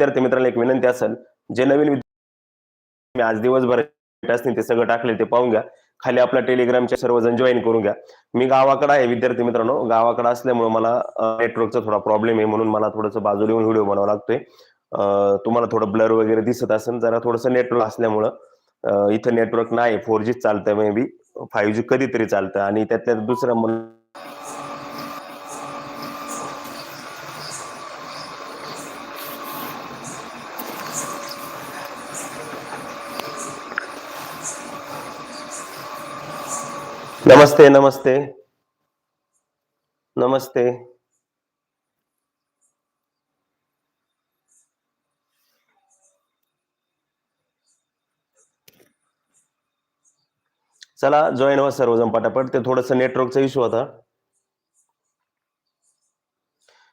विद्यार्थी मित्रांना एक विनंती असेल जे नवीन विद्यार्थी आज दिवसभर ते सगळं टाकले ते पाहून घ्या. खाली आपला टेलिग्रामचे सर्वजण जॉईन करून घ्या. मी गावाकडे आहे विद्यार्थी मित्रांनो. गावाकडे असल्यामुळे मला नेटवर्कचा थोडा प्रॉब्लेम आहे म्हणून मला थोडंसं बाजूला येऊन व्हिडिओ बनावा लागतोय. तुम्हाला थोडं ब्लर वगैरे दिसत असेल जरा थोडंसं नेटवर्क असल्यामुळं इथं नेटवर्क नाही फोर जी चालतंय मे बी फाईव्ह जी कधीतरी चालतं आणि त्यातल्या दुसरं नमस्ते नमस्ते. नमस्ते. चला जॉईन व्हा हो सर्वजण पटापट. ते थोडस नेटवर्कचा इश्यू होता.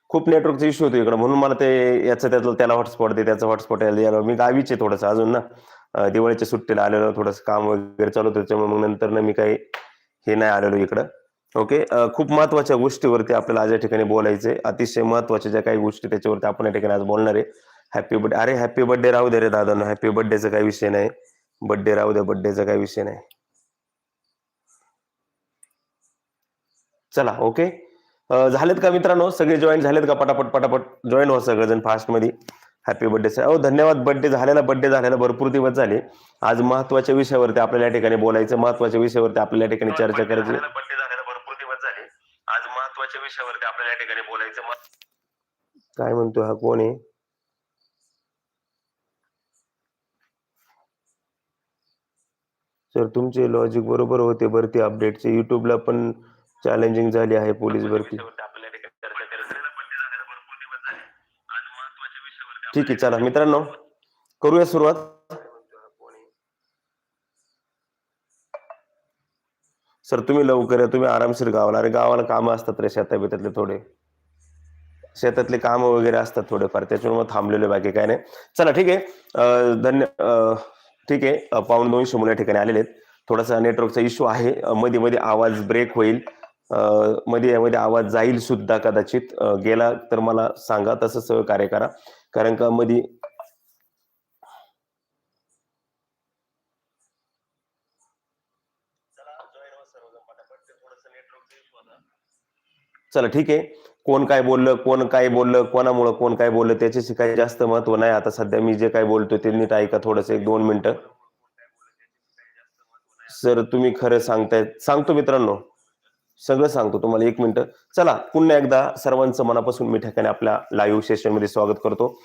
खूप नेटवर्कचा इश्यू होतो इकडे. म्हणून मला ते याचं त्यातलं त्याला हॉटस्पॉट दे त्याचं हॉटस्पॉट यायला मी गावीच आहे थोडंसं अजून ना. दिवाळीच्या सुट्टीला आलेलो थोडंसं काम वगैरे चालू होतं त्याच्यामुळे मग नंतर ना मी काही हे नाही आलेलो इकडं. ओके खूप महत्त्वाच्या गोष्टीवरती आपल्याला आज या ठिकाणी बोलायचंय. अतिशय महत्त्वाच्या ज्या काही गोष्टी त्याच्यावरती आपण या ठिकाणी आज बोलणार आहे. हॅपी बर्थडे अरे हॅपी बर्थडे राहू दे रे दादा हॅपी बर्थडेचा काही विषय नाही. बर्थडे राहू दे बर्थडेचा काही विषय नाही. चला ओके झालेत का मित्रांनो? सगळे जॉईन झालेत का? पटापट पटापट जॉईन व्हा सगळेजण फास्टमध्ये. हॅपी बर्थडे हो धन्यवाद. बर्थडे झालेला बर्थडे झालेला भरपूर दिवस झाले. आज महत्त्वाच्या विषयावरती आपल्याला या ठिकाणी बोलायचं महत्त्वाच्या विषयावरती आपल्याला या ठिकाणी चर्चा करायची. बर्थडे झालेला भरपूर दिवस झाले. आज महत्त्वाच्या विषयावरती आपल्याला या ठिकाणी बोलायचं काय म्हणतो हा? कोण आहे? सर तुमचे लॉजिक बरोबर होते. भरती अपडेटचे युट्यूबला पण चॅलेंजिंग झाली आहे पोलीस भरती. ठीक आहे चला मित्रांनो करूया सुरुवात. सर तुम्ही लवकर या तुम्ही आरामशीर गावाला. अरे गावाला कामं असतात रे शेता बितातले थोडे. शेतातले काम वगैरे असतात थोडेफार त्याच्यामुळे मग थांबलेले बाकी काय नाही. चला ठीक आहे. धन्य ठीक आहे. पाऊन पाऊण दोनशे मुलं ठिकाणी आलेले आहेत. थोडासा नेटवर्कचा इश्यू आहे. मध्ये मध्ये आवाज ब्रेक होईल. मध्ये मध्ये यामध्ये आवाज जाईल सुद्धा कदाचित. गेला तर मला सांगा तसं सहकार्य करा. कारण का मध्ये चला ठीक आहे. कोण काय बोललं कोण काय बोललं कोणामुळं कोण काय बोललं त्याच्याशी काही जास्त महत्त्व नाही. आता सध्या मी जे काय बोलतोय ते नीट ऐका थोडस एक दोन मिनिटं. सर तुम्ही खरं सांगताय. सांगतो मित्रांनो. सगळं सांगतो तुम्हाला एक मिनिट. चला पुन्हा एकदा सर्वांचं मनापासून मी ठिकाणी आपल्या लाईव्ह सेशनमध्ये स्वागत करतो.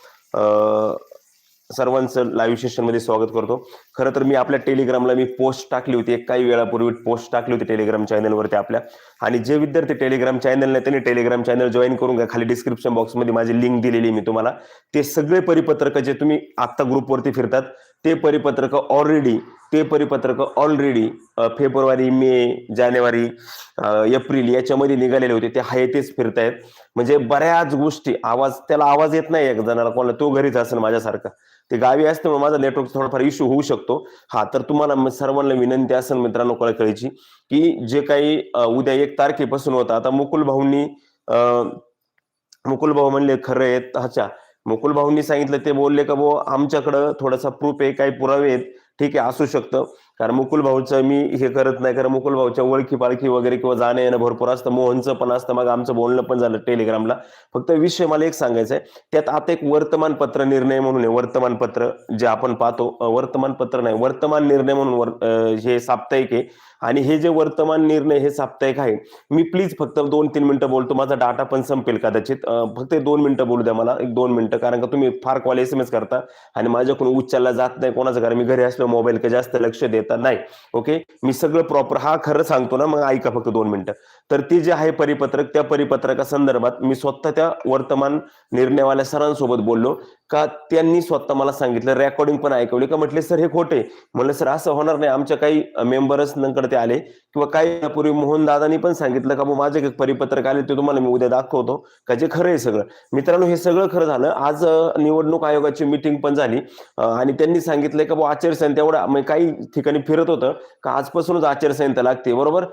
सर्वांचं लाईव्ह सेशनमध्ये स्वागत करतो. खरं तर मी आपल्या टेलिग्रामला मी पोस्ट टाकली होती एक काही वेळापूर्वी पोस्ट टाकली होती टेलिग्राम चॅनलवरती आपल्या. आणि जे विद्यार्थी टेलिग्राम चॅनल नाही त्यांनी टेलिग्राम चॅनल जॉईन करून घ्या खाली डिस्क्रिप्शन बॉक्समध्ये माझी लिंक दिलेली मी तुम्हाला. ते सगळे परिपत्रक जे तुम्ही आत्ता ग्रुपवरती फिरतात ते परिपत्रक ऑलरेडी ते परिपत्रक ऑलरेडी फेब्रुवारी मे जानेवारी एप्रिल याच्यामध्ये निघालेले होते. ते हाय तेच फिरतायत. म्हणजे बऱ्याच गोष्टी आवाज त्याला आवाज येत नाही एक जणाला कोणाला तो घरीच असेल माझ्यासारखा. ते गावी असल्यामुळे माझा नेटवर्क थोडाफार इश्यू होऊ शकतो. हा तर तुम्हाला सर्वांना विनंती असेल मित्रांनो कळकळीची की जे काही उद्या एक तारखेपासून होतं. आता मुकुल भाऊंनी मुकुल भाऊ म्हणले खरं आहेत अच्छा मुकुल भाऊंनी सांगितलं ते बोलले का भाऊ आमच्याकडं थोडासा प्रूफ आहे काही पुरावे आहेत. ठीक आहे असू शकतं. कारण मुकुल भाऊचं मी हे करत नाही. कारण मुकुल भाऊच्या ओळखी पाळखी वगैरे किंवा जाणं येणं भरपूर असतं. मोहनचं पण असतं. मग आमचं बोलणं पण झालं टेलिग्रामला फक्त विषय मला एक सांगायचा आहे. त्यात आता एक वर्तमानपत्र निर्णय म्हणून आहे. वर्तमानपत्र जे आपण पाहतो वर्तमानपत्र नाही वर्तमान निर्णय म्हणून हे साप्ताहिक आहे. आणि हे जे वर्तमान निर्णय हे साप्ताहिक आहे मी प्लीज फक्त दोन तीन मिनिटं बोलतो माझा डाटा पण संपेल कदाचित. फक्त दोन मिनिटं बोलू द्या मला एक दोन मिनिटं कारण का तुम्ही फार कॉल एस एम एस करता आणि माझ्याकडून उच्चारला जात नाही कोणाचं कारण मी घरी असलो मोबाईल का जास्त लक्ष देता नाही. ओके मी सगळं प्रॉपर हा खरं सांगतो ना मग ऐका फक्त दोन मिनिटं. तर ती जे आहे परिपत्रक त्या परिपत्रका संदर्भात मी स्वतः त्या वर्तमान निर्णयवाल्या सरांसोबत बोललो. का त्यांनी स्वतः मला सांगितलं रेकॉर्डिंग पण ऐकवली. का म्हटले सर हे खोटे. म्हणलं सर असं होणार नाही. आमच्या काही मेंबर्स नंतर ते आले. किंवा काही पूर्वी मोहन दादानी पण सांगितलं का माझे एक परिपत्रक आले ते तुम्हाला मी उद्या दाखवतो. का जे खरं आहे सगळं. मित्रांनो हे सगळं खरं झालं. आज निवडणूक आयोगाची मिटिंग पण झाली. आणि त्यांनी सांगितलंय का आचारसंहिता एवढा म्हणजे काही ठिकाणी फिरत होतं का आजपासूनच आचारसंहिता लागते. बरोबर?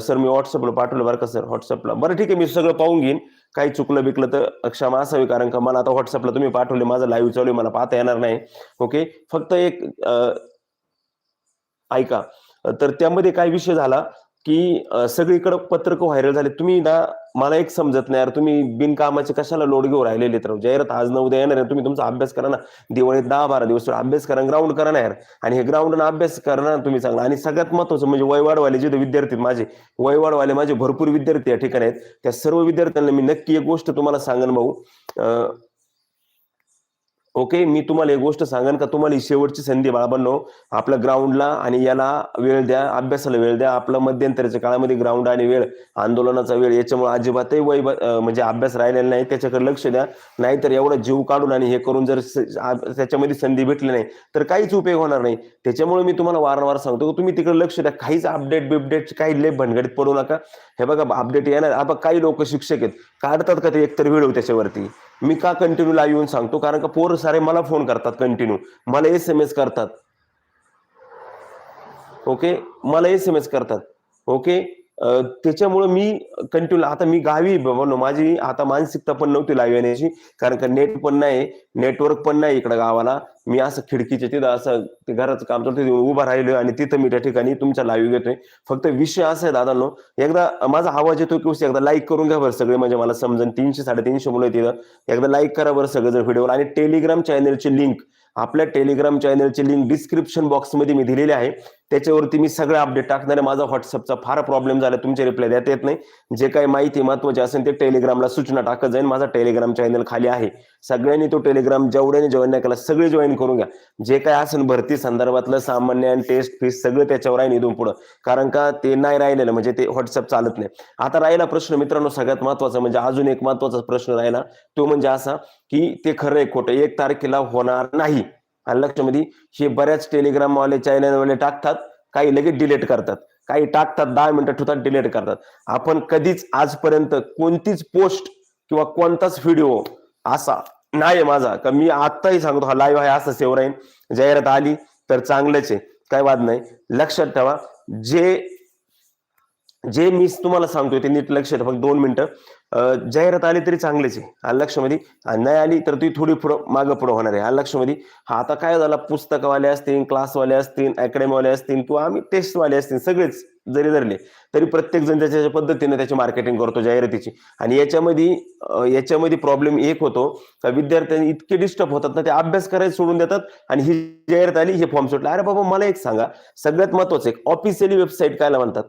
सर मी व्हॉट्सअपला पाठवलं बरं का सर व्हॉट्सअपला बरं ठीक आहे मी सगळं पाहून घेईन. काही चुकलं बिकलं तर क्षमा असावी कारण का मला आता व्हॉट्सअपला तुम्ही पाठवले माझं लाईव्ह चालू आहे मला पाहता येणार नाही. ओके? फक्त एक ऐका. तर त्यामध्ये काय विषय झाला की सगळीकडं सगळीकडे पत्रक व्हायरल झाले तुम्ही ना मला एक समजत नाही यार. तुम्ही बिनकामाचे कशाला लोड घेऊन राहिलेले तर जाहिरात आज न उद्या येणार आहे. तुम्ही तुमचा अभ्यास करा ना. दिवाळीत दहा बारा दिवस अभ्यास करा ग्राउंड करा ना यार. आणि हे ग्राउंड अभ्यास करा ना तुम्ही चांगला. आणि सगळ्यात महत्वाचं म्हणजे वयवाडवाले जे विद्यार्थी आहेत माझे वयवाडवाले माझे भरपूर विद्यार्थी या ठिकाणी आहेत. त्या सर्व विद्यार्थ्यांना मी नक्की एक गोष्ट तुम्हाला सांगेन भाऊ. ओके मी तुम्हाला एक गोष्ट सांगेन का? तुम्हाला ही शेवटची संधी बाळाबांनो आपल्या ग्राउंडला आणि याला वेळ द्या अभ्यासाला वेळ द्या. आपलं मध्यंतराच्या काळामध्ये ग्राउंड आणि वेळ आंदोलनाचा वेळ याच्यामुळे अजिबातही वय म्हणजे अभ्यास राहिलेला नाही. त्याच्याकडे लक्ष द्या. नाहीतर एवढा जीव काढून आणि हे करून जर त्याच्यामध्ये संधी भेटली नाही तर काहीच उपयोग होणार नाही. त्याच्यामुळे मी तुम्हाला वारंवार सांगतो की तुम्ही तिकडे लक्ष द्या. काहीच अपडेट बिपडेट काही लेप भनगडीत पडू नका. हे बघा अपडेट येणार. आता काही लोक शिक्षक आहेत. काढतात का ते एकतर व्हिडिओ त्याच्यावरती? मी का कंटिन्यू लाईव्ह येऊन सांगतो? कारण का पोर सारे मला फोन करतात कंटिन्यू मला एस एम एस करतात. ओके मला एस एम एस करतात. ओके त्याच्यामुळं मी कंटिन्यू आता मी गावी आहे बाबा माझी आता मानसिकता पण नव्हती लाईव्ह येण्याची. कारण का नेट पण नाही नेटवर्क पण नाही इकडं गावाला. मी असं खिडकीच्या तिथं असं ते घराचं काम चालतं तिथं उभा राहिलो आणि तिथं मी त्या ठिकाणी तुमचा लाईव्ह घेतोय फक्त विषय असा आहे दादा नो एकदा माझा आवाज येतो की एकदा लाईक करून घ्या बरं सगळे. म्हणजे मला समजून तीनशे साडेतीनशे मुलं तिथं. एकदा लाईक करा बरं सगळं जर व्हिडिओ आणि टेलिग्राम चॅनलची लिंक आपल्या टेलिग्राम चॅनलची लिंक डिस्क्रिप्शन बॉक्समध्ये मी दिलेली आहे. त्याच्यावरती मी सगळं अपडेट टाकणार आहे. माझा व्हॉट्सअपचा फार प्रॉब्लेम झाला तुमचे रिप्लाय देता येत नाही. जे काही माहिती महत्वाची असेल ते टेलिग्रामला सूचना टाकत जाईल माझा टेलिग्राम चॅनल खाली आहे. सगळ्यांनी तो टेलिग्राम जेवढ्याने जॉईन नाही केला सगळे जॉईन करून घ्या. जे काय असेल भरती संदर्भातलं सामान्य आणि टेस्ट फीस सगळं त्याच्यावर आहे निधून पुढं. कारण का ते नाही राहिलेलं. म्हणजे ते व्हॉट्सअप चालत नाही. आता राहिला प्रश्न मित्रांनो सगळ्यात महत्त्वाचा म्हणजे अजून एक महत्त्वाचा प्रश्न राहिला. तो म्हणजे असा की ते खरं आहे खोटं. एक तारखेला होणार नाही. आणि लक्षामध्ये हे बऱ्याच टेलिग्रामवाले चॅनलवाले टाकतात काही लगेच डिलीट करतात. काही टाकतात दहा मिनिटं ठेवतात डिलीट करतात. आपण कधीच आजपर्यंत कोणतीच पोस्ट किंवा कोणताच व्हिडिओ असा नाही माझा. का मी आत्ताही सांगतो हा लाईव्ह आहे असं सेव राहीन. जाहिरात आली तर चांगलंच आहे. काय वाद नाही. लक्षात ठेवा जे जे मी तुम्हाला सांगतोय ते नीट लक्ष ठेवा. फक्त दोन मिनिटं. जाहिरात आली तरी चांगलीच आहे. आलं लक्षामध्ये नाही आली तर ती थोडी पुढं मागं पुढं होणार आहे. आलं लक्षामध्ये हा आता काय झाला? पुस्तकवाले असतील क्लासवाले असतील अकॅडमीवाले असतील किंवा आम्ही टेस्टवाले असतील सगळेच जरी धरले तरी प्रत्येक जण त्याच्या पद्धतीने त्याची मार्केटिंग करतो जाहिरातीची. आणि याच्यामध्ये याच्यामध्ये प्रॉब्लेम एक होतो का विद्यार्थ्यांनी इतके डिस्टर्ब होतात ना ते अभ्यास करायला सोडून देतात आणि ही जाहिरात आली हे फॉर्म सुटला. अरे बाबा मला एक सांगा. सगळ्यात महत्वाचं एक ऑफिशियली वेबसाईट कायला म्हणतात?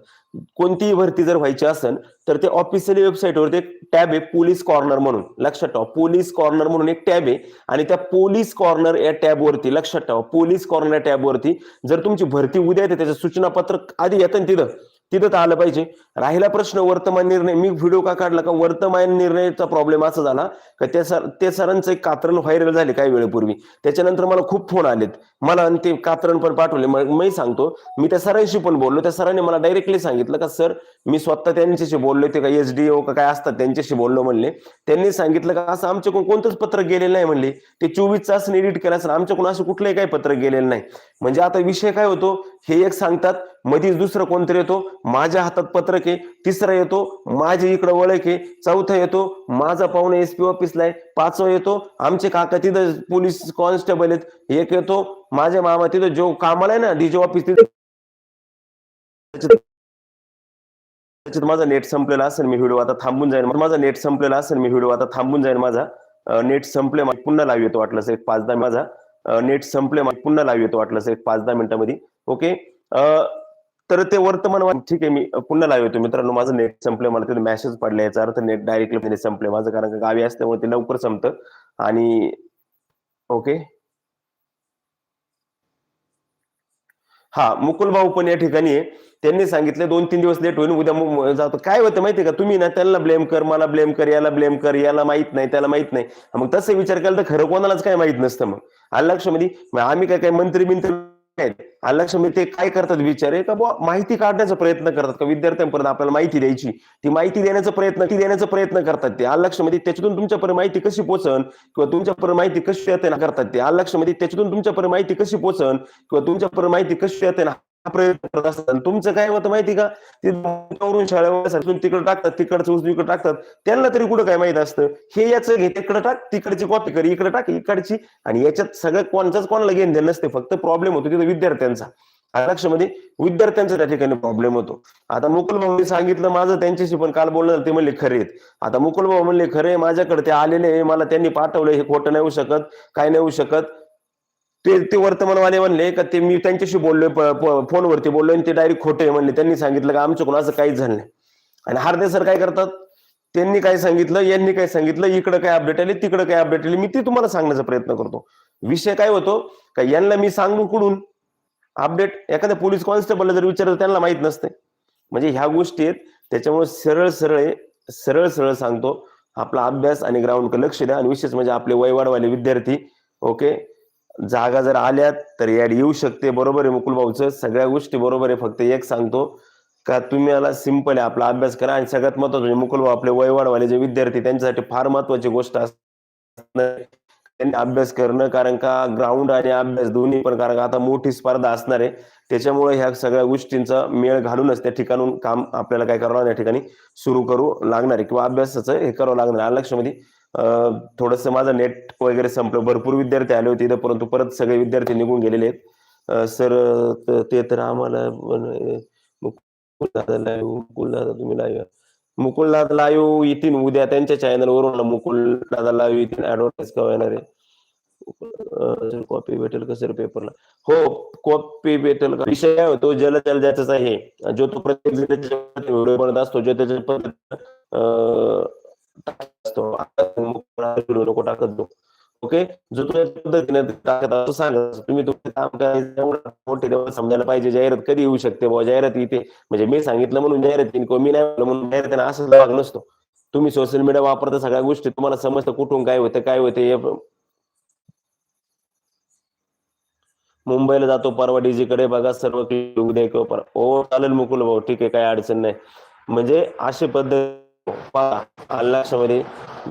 कोणतीही भरती जर व्हायची असेल तर ते ऑफिशियली वेबसाईटवरती एक टॅब आहे पोलीस कॉर्नर म्हणून. लक्षात ठेवा पोलीस कॉर्नर म्हणून एक टॅब आहे आणि त्या पोलीस कॉर्नर या टॅबवरती लक्षात ठेवा पोलीस कॉर्नर या टॅबवरती जर तुमची भरती उद्या येते त्याचं सूचना पत्रक आधी येतं ना तिथं. तिथं तर आलं पाहिजे. राहिला प्रश्न वर्तमान निर्णय. मी व्हिडिओ का काढला? का वर्तमान निर्णयाचा प्रॉब्लेम असा झाला का त्या सर ते सरांचं एक कात्रण व्हायरल झाले काही वेळेपूर्वी. त्याच्यानंतर मला खूप फोन आलेत. मला आणि ते कात्रण पण पाठवले. मी सांगतो मी त्या सरांशी पण बोललो. त्या सरांनी मला डायरेक्टली सांगितलं का सर मी स्वतः त्यांच्याशी बोललो ते काय एस डी ओ का काय असतात त्यांच्याशी बोललो म्हणले. त्यांनी सांगितलं का असं आमच्याकडून कोणतंच पत्र गेलेलं नाही म्हणले. ते चोवीस तास एडिट केलं असं आमच्याकडून असं कुठलंही काही पत्र गेलेलं नाही. म्हणजे आता विषय काय होतो? हे एक सांगतात मधीच दुसरं कोणतरी येतो माझ्या हातात पत्रक आहे तिसरा येतो माझे इकडं ओळख आहे चौथा येतो माझा पाहुणे एस पी ऑफिसला आहे पाचवा येतो आमचे काका तिथं पोलीस कॉन्स्टेबल आहेत एक येतो माझ्या मामा तिथं जो कामाला आहे ना डीजे ऑफिस तिथं. त्याच्यात माझा नेट संपलेला असेल मी व्हिडिओ आता थांबून जाईल माझा नेट संपलेला असेल मी व्हिडिओ आता थांबून जाईल माझा. नेट संपले पुन्हा लाईव्ह येतो वाटलं एक पाच दहा माझा. नेट संपले पुन्हा लाईव्ह येतो वाटलं एक पाच दहा मिनिटांमध्ये. ओके तर ते वर्तमान ठीक आहे मी पुन्हा लाईव्ह येतो मित्रांनो. माझं नेट संपलं मला तिथे मेसेज पडला याचा अर्थ नेट डायरेक्टली संपले माझं कारण गावी असल्यामुळे ते लवकर संपतं. आणि ओके हा मुकुल भाऊ पण या ठिकाणी आहे. त्यांनी सांगितले दोन तीन दिवस लेट होईल उद्या जातो. काय होतं माहितीये का? तुम्ही ना त्याला ब्लेम कर मला ब्लेम कर याला ब्लेम कर याला माहीत नाही त्याला माहीत नाही. मग तसं विचार केला तर खरं कोणालाच काय माहीत नसतं मग. आलं लक्षामध्ये? आम्ही काय काय मंत्री बिंत्री म्हणजे ते काय करतात विचार? का बुवा माहिती काढण्याचा प्रयत्न करतात का? विद्यार्थ्यांपर्यंत आपल्याला माहिती द्यायची. ती माहिती देण्याचा प्रयत्न ती देण्याचा प्रयत्न करतात ते. आलं म्हणजे त्याच्यातून तुमच्यापर्यंत माहिती कशी पोचन किंवा तुमच्यापर्यंत माहिती कशी येते ना करतात ते. आलं म्हणजे त्याच्यातून तुमच्यापर्यंत माहिती कशी पोचन किंवा तुमच्यापर्यंत माहिती कशी येते ना प्रयोग करत असतात. तुमचं काय होतं माहिती का? ते वरून शाळेवर तिकडे टाकतात तिकडचं उचलून इकडे टाकतात. त्यांना तरी कुठं काय माहीत असतं? हे याचं घे तिकडे टाक तिकडची कॉपी कर इकडे टाक इकडची. आणि याच्यात सगळं कोणचाच कोणाला घेण देणं नसते. फक्त प्रॉब्लेम होतो तिथे विद्यार्थ्यांचा. लक्षामध्ये विद्यार्थ्यांचा त्या ठिकाणी प्रॉब्लेम होतो. आता मुकुल भाऊनी सांगितलं माझं त्यांच्याशी पण काल बोलणं ते म्हणले खरे आहेत आता मुकुल भाऊ म्हणले खरे माझ्याकडे ते आलेले मला त्यांनी पाठवलं हे खोटं नाही होऊ शकत काय नाही होऊ शकत. ते ते वर्तमानवाले म्हणले का ते मी त्यांच्याशी बोललोय फोनवरती बोललोय आणि ते डायरेक्ट खोटे म्हणले. त्यांनी सांगितलं का आमच्याकडून असं काहीच झालं नाही. आणि हार्दे सर काय करतात? त्यांनी काय सांगितलं? यांनी काय सांगितलं? इकडं काय अपडेट आले? तिकडं काय अपडेट आले? मी ते तुम्हाला सांगण्याचा प्रयत्न करतो. विषय काय होतो? का यांना मी सांगू कुठून अपडेट एखाद्या पोलीस कॉन्स्टेबलला जर विचारलं त्यांना माहीत नसते म्हणजे ह्या गोष्टी आहेत. त्याच्यामुळे सरळ सरळ सरळ सरळ सांगतो. आपला अभ्यास आणि ग्राउंड लक्ष द्या. आणि विशेष म्हणजे आपले वयवाडवाले विद्यार्थी ओके जागा जर आल्यात तर ऍड येऊ शकते. बरोबर आहे मुकुल भाऊचं सगळ्या गोष्टी बरोबर आहे. फक्त एक सांगतो का तुम्ही याला सिंपल आहे. आपला अभ्यास करा आणि सगळ्यात महत्वाचं म्हणजे मुकुल भाऊ आपले वयवाडवाले जे विद्यार्थी त्यांच्यासाठी फार महत्वाची गोष्ट असणार त्यांनी अभ्यास करणं कारण का ग्राउंड आणि अभ्यास दोन्ही पण कारण का आता मोठी स्पर्धा असणार आहे. त्याच्यामुळे ह्या सगळ्या गोष्टींचा मेळ घालूनच त्या ठिकाणून काम आपल्याला काय करावं या ठिकाणी सुरू करू लागणार आहे. किंवा अभ्यासाचं हे करावं लागणार आहे. लक्षामध्ये? थोडस माझं नेट वगैरे संपलं. भरपूर विद्यार्थी आले होते परंतु परत सगळे विद्यार्थी निघून गेलेले आहेत. सर ते तर आम्हाला मुकुल दादा मुकुल दादा तुम्ही लाईव्ह मुकुल दादा लाईव्ह येतील उद्या त्यांच्या चॅनल वरून. मुकुल दादा लाईव्ह येतील ऍडव्हर्टाईज केव्हा येणार आहे. कॉपी भेटेल का सर पेपरला हो कॉपी भेटेल का? विषय काय होतो जल जल ज्याचाच आहे. जो तो प्रत्येक व्हिडिओ बनत असतो जो त्याच्या असतो. नको टाकत ओके जो पद्धतीने टाकत असतो सांगत तुम्ही काम करायचं मोठे तेव्हा समजायला पाहिजे. जाहिरात कधी येऊ शकते बुवा? जाहिरात इथे. म्हणजे मी सांगितलं म्हणून जाहिरात येईल मी नाही म्हणलं म्हणून जाहिरात असं भाग नसतो. तुम्ही सोशल मीडिया वापरता सगळ्या गोष्टी. तुम्हाला समजतं कुठून काय होतं काय होतं हे मुंबईला जातो परवा डीजी कडे बघा सर्व क्लिक उद्या किंवा चालेल मुकुल भाऊ ठीक आहे काही अडचण नाही. म्हणजे अशी पद्धत अल्लाशामध्ये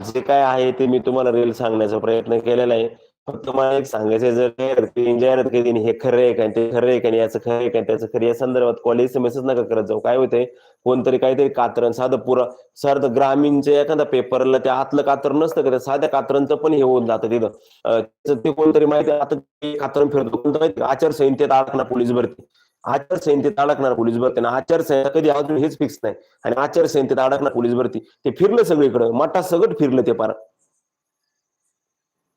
जे काय आहे ते मी तुम्हाला रील सांगण्याचा प्रयत्न केलेला आहे. फक्त मला एक सांगायचं जर जाहिरात केली जाहिरात केली हे खरं आहे का ते खरं आहे का याचं खरं आहे का त्याचं खरं या संदर्भात कॉलेजचे मेसेज नका करत जाऊ. काय होतंय? कोणतरी काहीतरी कातरण साधं पुरा साधं ग्रामीणचे एखादा पेपरला त्या आतलं कातरण नसतं का? त्या साध्या कातरणचं पण हे होऊन जातं तिथं. ते कोणतरी माहिती आता कातरण कात्रण फिरतो. कोणतं माहिती आचारसंहितेत अडकणार पोलीस भरती? आचारसंहितेत अडकणार पोलीस भरती. आणि आचारसंहिता कधी अजून हेच फिक्स नाही. आणि आचारसंहितेत अडकणार पोलीस भरती. ते फिरलं सगळीकडं. मठा सगळं फिरलं ते पार.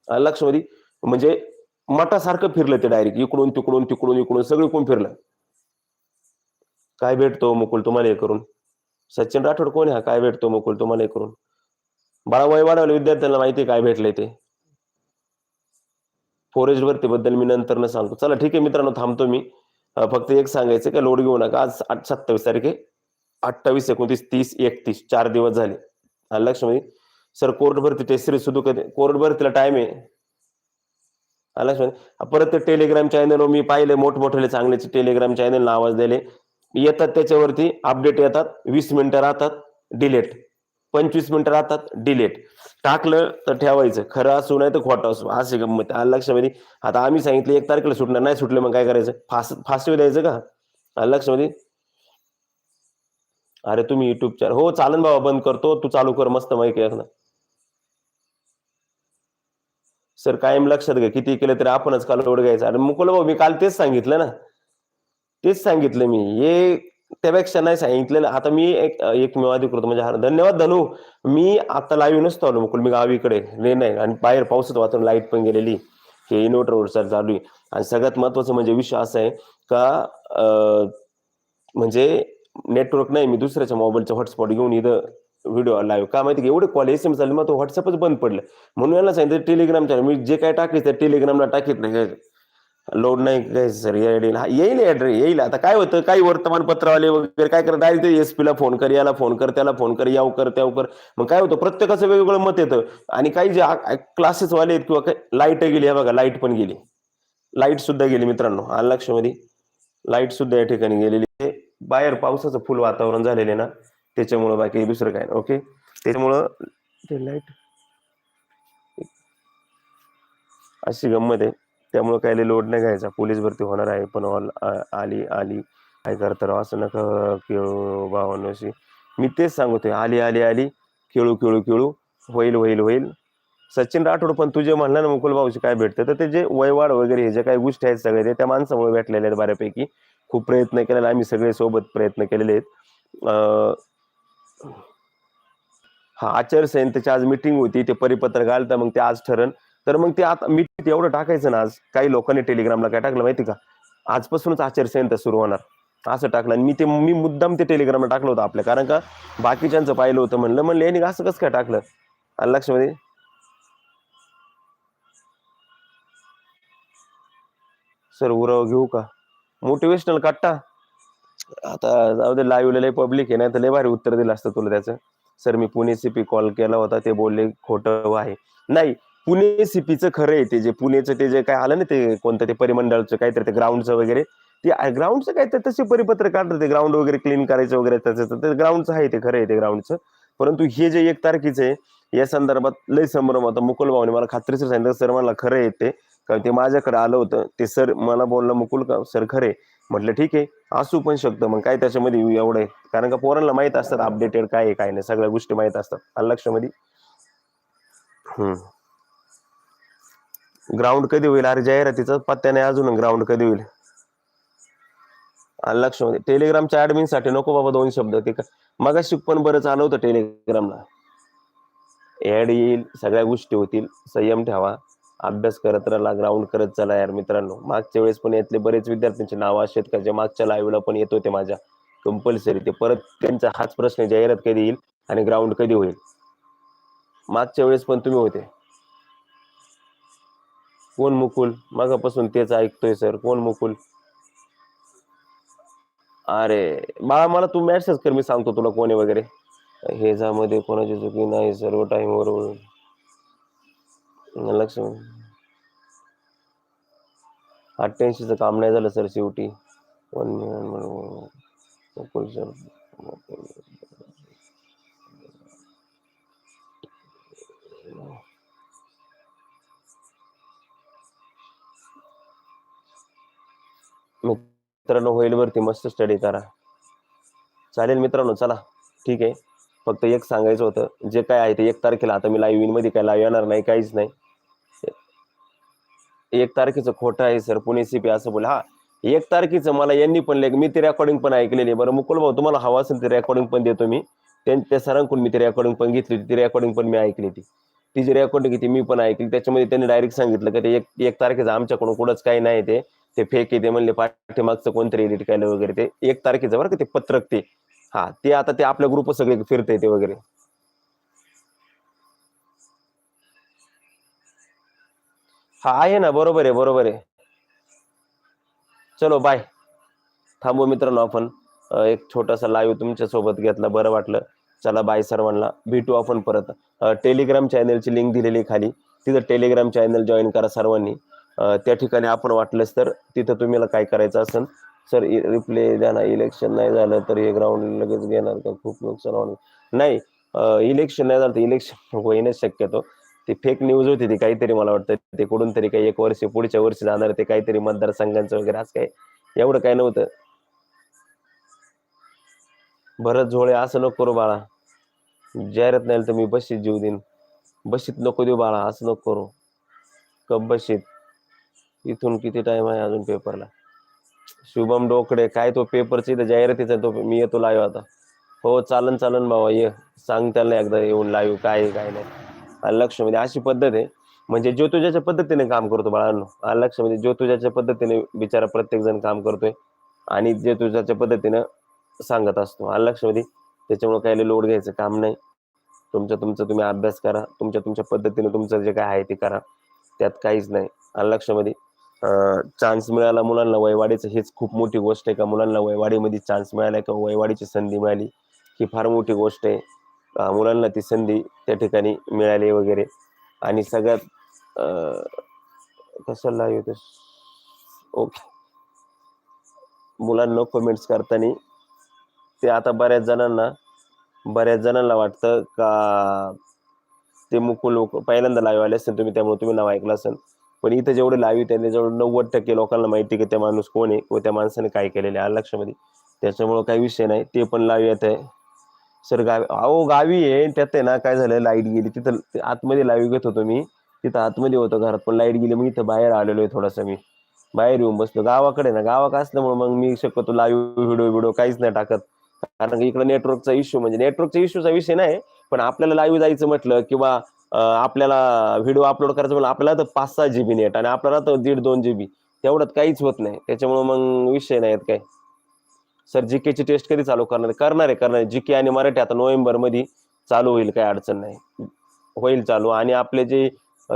आलं लक्षामध्ये? म्हणजे मठासारखं फिरलं ते डायरेक्ट इकडून तिकडून तिकडून इकडून सगळं कोण फिरलं. काय भेटतो मुकुल तुम्हाला हे करून? सचिन राठोड कोण आहे? हा काय भेटतो मुकुल तुम्हाला हे करून? बाळा वय वाढवलं विद्यार्थ्यांना माहिती काय भेटलंय ते? फॉरेस्ट भरती बद्दल मी नंतर न सांगतो. चला ठीक आहे मित्रांनो थांबतो मी. फक्त एक सांगायचं का लोड घेऊ नका. आज आठ सत्तावीस तारीख. आहे अठ्ठावीस एकोणतीस तीस एकतीस. चार दिवस झाले. आलं लक्षामध्ये सर कोर्ट भरती टेस्ट सिरीज सुरू कधी कोर्ट भरतीला टाइम आहे. आलं लक्षामध्ये परत ते टेलिग्राम चॅनल मी पाहिले मोठमोठे चांगले टेलिग्राम चॅनल आवाज दिले. येतात त्याच्यावरती अपडेट येतात. वीस मिनिटं राहतात. डिलेट पंचवीस मिनिटं राहतात डिलेट टाकलं तर ठेवायचं. खरं असू नाही तर खोटं असू. असे गंमत. आलं लक्षामध्ये आता आम्ही सांगितलं एक तारखेला सुटणार. नाही सुटलं मग काय करायचं? फास फासवी द्यायचं का? आलं लक्षामध्ये अरे तुम्ही युट्यूब चॅनल हो चालन बाबा बंद करतो. तू चालू कर. मस्त माहिती ना सर कायम लक्षात घ्या. किती केलं तरी आपणच काल ओढ घ्यायचं. अरे मुकुल भाऊ मी काल तेच सांगितलं ना. तेच सांगितलं मी. हे त्यापेक्षा नाही सांगितलेलं आता मी एक एक मी अधिकृत म्हणजे हा- धन्यवाद धनु मी आता लाईव्ह नसतो आलो मुकुल मी गावीकडे रे नाही आणि बाहेर पावसात वातावरण लाइट पण गेलेली हे इन्व्हर्टर सर चालू आहे. आणि सगळ्यात महत्वाचं म्हणजे विषय असा आहे का म्हणजे नेटवर्क नाही मी दुसऱ्याच्या मोबाईलचा हॉटस्पॉट घेऊन इथं व्हिडिओ लाईव्ह का माहिती एवढे कॉल एस एम चालले मग तो व्हॉट्सअपच बंद पडलं. म्हणून याला सांगितलं टेलिग्राम चॅनल मी जे काय टाकले त्या टेलिग्रामला टाकीत नाही. लोड नाही काय सर? येईल हा येईल ऍड्रेस येईल. आता काय होतं? काही वर्तमानपत्रवाले वगैरे काय करतात डायरेक्ट एस ला फोन कर याला फोन कर त्याला फोन कर याव कर त्याव कर. मग काय होतं? प्रत्येकाचं वेगवेगळं मत येतं. आणि काही जे क्लासेस वाले आहेत किंवा लाइट गेली हे बघा लाइट पण गेली. लाइट सुद्धा गेली मित्रांनो. आलं लक्षामध्ये? लाइट सुद्धा या ठिकाणी गेलेली आहे. बाहेर पावसाचं फुल वातावरण झालेलं आहे ना? त्याच्यामुळं बाकी दुसरं काय ओके त्याच्यामुळं ते लाइट अशी गंमत आहे. त्यामुळे काही लोड नाही घ्यायचा. पोलीस भरती होणार आहे पण ऑल आली आली. काय करता असं नका खेळू भावानोशी मी तेच सांगतोय आली आली आली. खेळू खेळू खेळू. होईल होईल होईल. सचिन राठोड पण तुझे म्हणलं ना मुकुल भाऊशी काय भेटतं? तर ते जे वयवाड वगैरे हे जे काही गोष्टी आहेत सगळे ते त्या माणसामुळे भेटलेले आहेत बऱ्यापैकी. खूप प्रयत्न केलेला आम्ही सगळे सोबत प्रयत्न केलेले आहेत. हा आचारसंहितेची आज मिटिंग होती ते परिपत्रक आलं तर मग ते आज ठरण तर मग ते आता मी एवढं टाकायचं ना आज काही लोकांनी टेलिग्रामला काय टाकलं माहिती का? आजपासूनच आचारसंहिता सुरू होणार. असं टाकलं आणि मी ते मी मुद्दाम ते टेलिग्रामला टाकलं होतं आपल्या. कारण का बाकीच्यांचं पाहिलं होतं म्हणलं म्हणलं यांनी असं कसं काय टाकलं? आलं लक्षामध्ये सर उराव घेऊ का? मोटिवेशनल काटा आता जाऊ दे लाईव्ह लय पब्लिक आहे ना तर लय भारी उत्तर दिलं असतं तुला त्याचं. सर मी पुणे सीपी कॉल केला होता ते बोलले खोटं आहे. नाही पुणे सिपीचं खरं आहे ते जे पुणेचं ते जे काय आलं ना ते कोणतं ते परिमंडळचं काहीतरी ते ग्राउंडचं वगैरे ते ग्राउंडचं काय तर तसे परिपत्र काढतात ते ग्राउंड वगैरे क्लीन करायचं वगैरे त्याचं ते ग्राउंडचं आहे ते खरं आहे ते ग्राउंडचं परंतु हे जे एक तारखेचं आहे या संदर्भात लय संभ्रम होता. मुकुल भाऊने मला खात्रीसर सांगितलं सर मला खरं आहे ते. कारण ते माझ्याकडे आलं होतं. ते सर मला बोललं मुकुल का सर खरे म्हटलं ठीक आहे असू पण शकतं. मग काय त्याच्यामध्ये एवढं आहे? कारण का पोरांना माहीत असतात अपडेटेड काय आहे काय नाही. सगळ्या गोष्टी माहीत असतात. लक्षामध्ये? हम्म. ग्राउंड कधी होईल? अरे जाहिरातीचा पत्त्या नाही अजून. ग्राउंड कधी होईल? लक्ष टेलिग्रामच्या ऍडमिनसाठी नको बाबा दोन शब्द. ते का मगाशी पण बरंच आलं होतं टेलिग्रामला ऍड येईल सगळ्या गोष्टी होतील. संयम ठेवा. अभ्यास करत राहिला ग्राउंड करत चला यार मित्रांनो. मागच्या वेळेस पण यातले बरेच विद्यार्थ्यांचे नाव असे का जे मागच्या लाईव्हला पण येत होते माझ्या. कंपल्सरी ते. परत त्यांचा हाच प्रश्न जाहिरात कधी येईल आणि ग्राउंड कधी होईल? मागच्या वेळेस पण तुम्ही होते. कोण मुकुल? मागापासून तेच ऐकतोय सर कोण मुकुल? अरे बाळा मला तू मॅसेज कर मी सांगतो तुला कोणी वगैरे. हे जामध्ये कोणाची चुकी नाही सर्व टाइम बरोबर लक्ष अठ्ठ्याऐंशीचं काम नाही झालं सर शेवटी. वन मुकुल सर मित्रांनो होईल वरती मस्त स्टडी करा. चालेल मित्रांनो चला. ठीक आहे. फक्त एक सांगायचं होतं. जे काय आहे ते एक तारखेला आता मी लाईव्हमध्ये काय लाईव्ह येणार नाही काहीच नाही. एक तारखेचं खोटं आहे सर पुणे सीपी असं बोल हा एक तारखेचं मला यांनी पण लेख मी ते रेकॉर्डिंग पण ऐकलेली बरं मुकुल भाऊ तुम्हाला हवा असेल ते रेकॉर्डिंग पण देतो मी. त्या सरांकडून मी ते रेकॉर्डिंग पण घेतली होती. ती रेकॉर्डिंग पण मी ऐकली ती ती जी रेकॉर्डिंग होती मी पण ऐकली. त्याच्यामध्ये त्यांनी डायरेक्ट सांगितलं की ते एक एक तारखेचं आमच्याकडून कुठंच काही नाही ते. ते फेक आहे ते म्हणले पाठीमागचं कोणतरी एडिट केलं वगैरे ते. एक तारखेचं बरं का ते पत्रक ते. हा ते आता ते आपल्या ग्रुप सगळे फिरते ते वगैरे. हा आहे ना बरोबर आहे बरोबर आहे. चलो बाय थांबू मित्रांनो आपण. एक छोटासा लाईव्ह तुमच्यासोबत घेतला बरं वाटलं. चला बाय सर्वांना. भेटू आपण परत. टेलिग्राम चॅनलची लिंक दिलेली खाली. तिथं टेलिग्राम चॅनल जॉईन करा सर्वांनी. त्या ठिकाणी आपण वाटलंच तर तिथं तुम्हाला काय करायचं असेल सर रिप्ले द्या ना इलेक्शन नाही झालं तर हे ग्राउंड लगेच घेणार का? खूप नुकसान होणार. नाही इलेक्शन नाही झालं तर इलेक्शन होईनच शक्यतो. ती फेक न्यूज होती ती काहीतरी मला वाटतं. ते कुठून तरी काही एक वर्ष पुढच्या वर्षी जाणार ते काहीतरी मतदारसंघांचं वगैरे असं काय? एवढं काय नव्हतं. भरत झोळे असं नको करू बाळा. जाहिरात नाही तर मी बशीत जीव देईन. बशीत नको देऊ बाळा असं नको करू. कप बशीत? इथून किती टाइम आहे अजून पेपरला शुभम डोकडे काय तो पेपरची इथं जाहिरातीचा तो मी येतो लाईव्ह आता. हो चालन चालन बाबा ये. सांग त्याला एकदा येऊन लाईव्ह काय काय नाही. लक्ष म्हणजे अशी पद्धत आहे म्हणजे जो तुझ्याच्या पद्धतीने काम करतो बाळांनो. लक्ष म्हणजे जो तुझ्याच्या पद्धतीने बिचारा प्रत्येक जण काम करतोय आणि जे तुझ्याच्या पद्धतीनं सांगत असतो. लक्ष म्हणजे त्याच्यामुळे काही लोड घ्यायचं काम नाही. तुमचं तुमचं तुम्ही अभ्यास करा. तुमच्या तुमच्या पद्धतीने तुमचं जे काय आहे ते करा. त्यात काहीच नाही. आणि लक्षामध्ये चान्स मिळाला मुलांना वयवाडीचं हेच खूप मोठी गोष्ट आहे का मुलांना वयवाडीमध्ये चान्स मिळाला किंवा वयवाडीची संधी मिळाली ही फार मोठी गोष्ट आहे. मुलांना ती संधी त्या ठिकाणी मिळाली वगैरे. आणि सगळ्यात अं, कसं ओके. मुलांना कमेंट्स करताना ते आता बऱ्याच जणांना बऱ्याच जणांना वाटतं का ते मुकुल लोक पहिल्यांदा लाईव्ह आले असेल तुम्ही त्यामुळे तुम्ही नाव ऐकलं असेल. पण इथं जेवढं लावी त्यांनी जवळ नव्वद टक्के लोकांना माहिती की त्या माणूस कोण आहे व त्या माणसाने काय केलेले आहे लक्षामध्ये त्याच्यामुळं काही विषय नाही. ते पण लावी येत आहे. सर गावी अहो गावी आहे. त्यात आहे ना काय झालं लाइट गेली. तिथं आतमध्ये लावी घेत होतो मी. तिथं आतमध्ये होतो घरात पण लाइट गेली. मग इथं बाहेर आलेलो आहे थोडासा मी. बाहेर येऊन बसलो. गावाकडे ना गावाक असल्यामुळे मग मी शक्यतो लाईव्ह व्हिडिओ व्हिडिओ काहीच नाही टाकत. कारण इकडे नेटवर्कचा इश्यू म्हणजे नेटवर्कचा इश्यूचा विषय नाही पण आपल्याला लाईव्ह जायचं म्हटलं किंवा आपल्याला व्हिडिओ अपलोड करायचं म्हणलं आपल्याला तर पाच सहा जीबी नेट आणि आपल्याला तर दीड दोन जीबी तेवढ्यात काहीच होत नाही. त्याच्यामुळे मग विषय नाही आहेत काय. सर जीके ची टेस्ट कधी चालू करणार? करणार आहे करणार जीके आणि मराठी आता नोव्हेंबरमध्ये चालू होईल काही अडचण नाही. होईल चालू. आणि आपले जे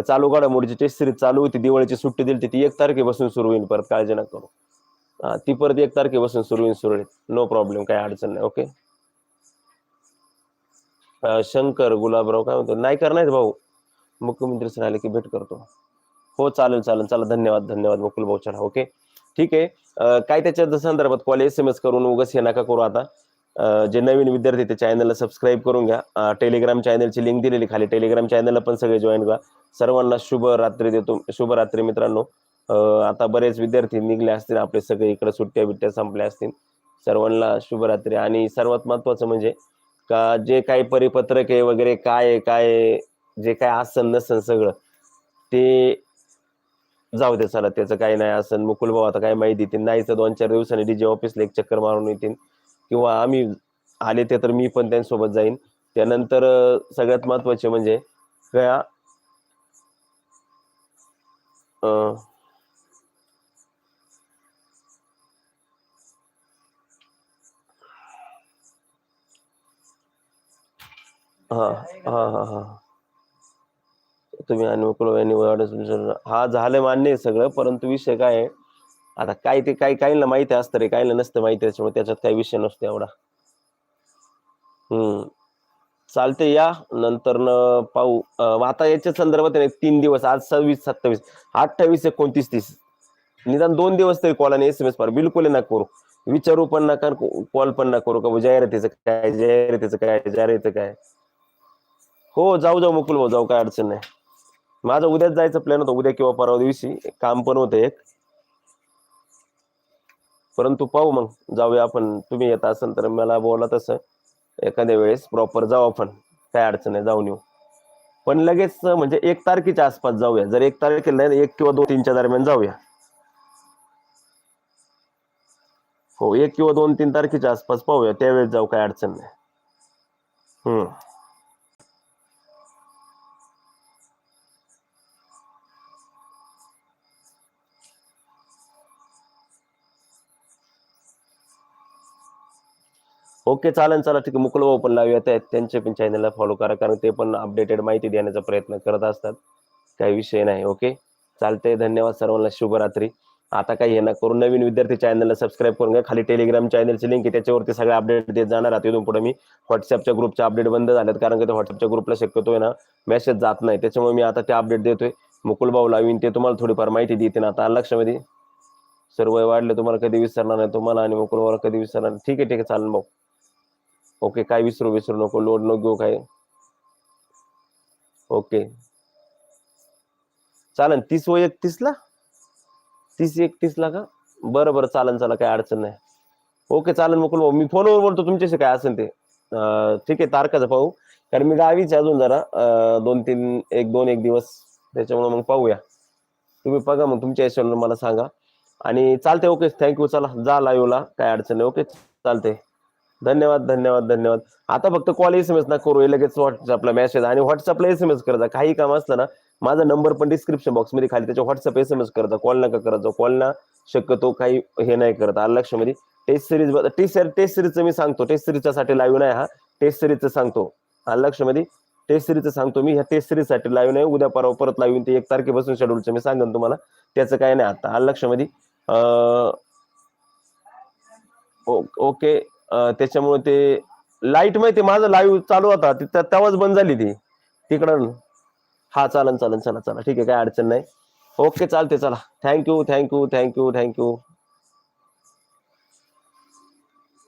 चालू घडामोडीची टेस्ट सिरीज चालू होती दिवाळीची सुट्टी दिली ती एक तारखेपासून सुरू होईल परत काळजी नका करू. ती परत एक तारखेपासून सुरू होईल सुरू होईल नो प्रॉब्लेम काही अडचण नाही ओके शंकर गुलाबराव काय म्हणतो नाही करणार भाऊ. मुख्यमंत्री सर आले की भेट करतो. हो चालेल चालेल चला धन्यवाद धन्यवाद मुकुल भाऊ चला ओके. ठीक आहे. काय त्याच्या संदर्भात कॉल एस एम एस करून उगाच हे नका करू आता. जे नवीन विद्यार्थी ते चॅनलला सबस्क्राईब करून घ्या. टेलिग्राम चॅनलची लिंक दिलेली खाली. टेलिग्राम चॅनलला पण सगळे जॉईन करा. सर्वांना शुभ रात्री देतो. शुभ रात्री मित्रांनो. आता बरेच विद्यार्थी निघले असतील आपले सगळे इकडे सुट्ट्या बिट्ट्या संपल्या असतील. सर्वांना शुभरात्री आणि सर्वात महत्वाचं म्हणजे का जे काही परिपत्रक आहे वगैरे काय आहे काय जे काय आसन नसन सगळं ते जाऊ दे चला त्याचं काही नाही असन. मुकुल भाऊ आता काय माहिती ते नाही. तर दोन चार दिवसांनी डीजे ऑफिसला एक चक्कर मारून येतील. किंवा आम्ही आले ते तर मी पण त्यांच्यासोबत जाईन. त्यानंतर सगळ्यात महत्त्वाचे म्हणजे काय हा हा हा हा. तुम्ही आणि मुकुल हा झालं मान्य आहे सगळं परंतु विषय काय आहे? आता काय ते काही काहींना माहिती असतं रे काहींना नसतं माहिती त्याच्यामुळे त्याच्यात काही विषय नसतो एवढा. हम्म. चालते या नंतर न पाहू. अं, आता याच्या संदर्भात आहे ना, तीन दिवस आज सव्वीस सत्तावीस अठ्ठावीस एकोणतीस तीस. निदान दोन दिवस तरी कॉल आणि एस एम एस पार बिलकुल ना करू. विचारू पण नका कॉल पण ना करू का बुवा जाहिरातीचं काय जाहिरातीचं काय जाहिरातीचं काय? हो जाऊ जाऊ मुकुल भाऊ जाऊ काय अडचण नाही. माझं उद्याच जायचं प्लॅन होतं उद्या किंवा परवा दिवशी. काम पण होतं एक. परंतु पाहू मग जाऊया आपण. तुम्ही येत असाल तर मला बोला तसं. एखाद्या वेळेस प्रॉपर जाऊ आपण. काय अडचण नाही जाऊन येऊ. पण लगेच म्हणजे एक तारखेच्या आसपास जाऊया. जर एक तारखेला केलं एक किंवा दोन तीनच्या दरम्यान जाऊया. हो एक किंवा दोन तीन तारखेच्या आसपास पाहूया. त्यावेळेस जाऊ काय अडचण नाही. हम्म. ओके चालेल चला ठीक आहे. मुकुल भाऊ पण लावूया आहेत. त्यांच्या पण चॅनलला फॉलो करा कारण ते पण अपडेटेड माहिती देण्याचा प्रयत्न करत असतात. काही विषय नाही ओके? चालते धन्यवाद सर्वांना. शुभरात्री. आता काही हे ना करून नवीन विद्यार्थी चॅनलला सबस्क्राईब करून घ्या. खाली टेलिग्राम चॅनलची लिंक आहे. त्याच्यावरती सगळे अपडेट देत जाणार. आता इथून पुढे मी व्हॉट्सअपच्या ग्रुपच्या अपडेट बंद झालेत. कारण की व्हॉट्सअपच्या ग्रुपला शक्यतो आहे ना मेसेज जात नाही. त्याच्यामुळे मी आता ते अपडेट देतोय. मुकुल भाऊ लावीन ते तुम्हाला थोडीफार माहिती देते ना आता लक्षामध्ये? सर्व वय वाढले तुम्हाला कधी विसरणार नाही. तुम्हाला आणि मुकुल भाऊला कधी विसरणार ठीक आहे ठीक आहे. चालेल भाऊ. ओके काय विसरू विसरू नको लोड नको घेऊ काय. ओके. चालन तीस व एकतीस ला? तीस एकतीस ला का? बरं बरं चालन चला काय अडचण नाही. ओके चालन मुकुल भाऊ मी फोनवर बोलतो तुमच्याशी काय असेल ते. ठीक आहे तारखाचा पाहू. कारण मी गावीच अजून जरा. दोन तीन एक दोन एक दिवस. त्याच्यामुळे मग पाहूया. तुम्ही बघा मग तुमच्या हिशोबाने मला सांगा. आणि चालते ओके थँक्यू चला जा लाईव्हला काय अडचण नाही ओके चालते धन्यवाद धन्यवाद धन्यवाद. आता फक्त कॉल एस एम एस ना करू हे लगेच व्हॉट्सअपला मेसेज आणि व्हॉट्सअपला एस एम एस करता काही काम असलं ना माझा नंबर पण डिस्क्रिप्शन बॉक्समध्ये खाली त्याच्या व्हॉट्सअप एस एम एस करता कॉल नका करत जाऊ कॉल ना शक्यतो काही हे नाही करत. आलं लक्षामध्ये टेस्ट सिरीज टेस्ट टेस्ट सिरीजचं मी सांगतो. टेस्ट सिरीजच्या साठी लाईव्ह नाही हा. टेस्ट सिरीजचं सांगतो. आलं लक्षामध्ये टेस्ट सिरीजचं सांगतो मी. ह्या टेस्ट सिरीजसाठी लाईव्ह नाही. उद्या परवा परत लाईव्ह ते एक तारखेपासून शेड्यूलचं मी सांगेन तुम्हाला. त्याचं काय नाही आता. आलं लक्षामध्ये ओ- ओके त्याच्यामुळे ते लाइट माहिती माझं लाईव्ह चालू होता. तिथं तेव्हाच बंद झाली ती. तिकडं हा चालन चालन चला चला. ठीक आहे काय अडचण नाही. ओके चालते चला. Thank you thank you thank you thank you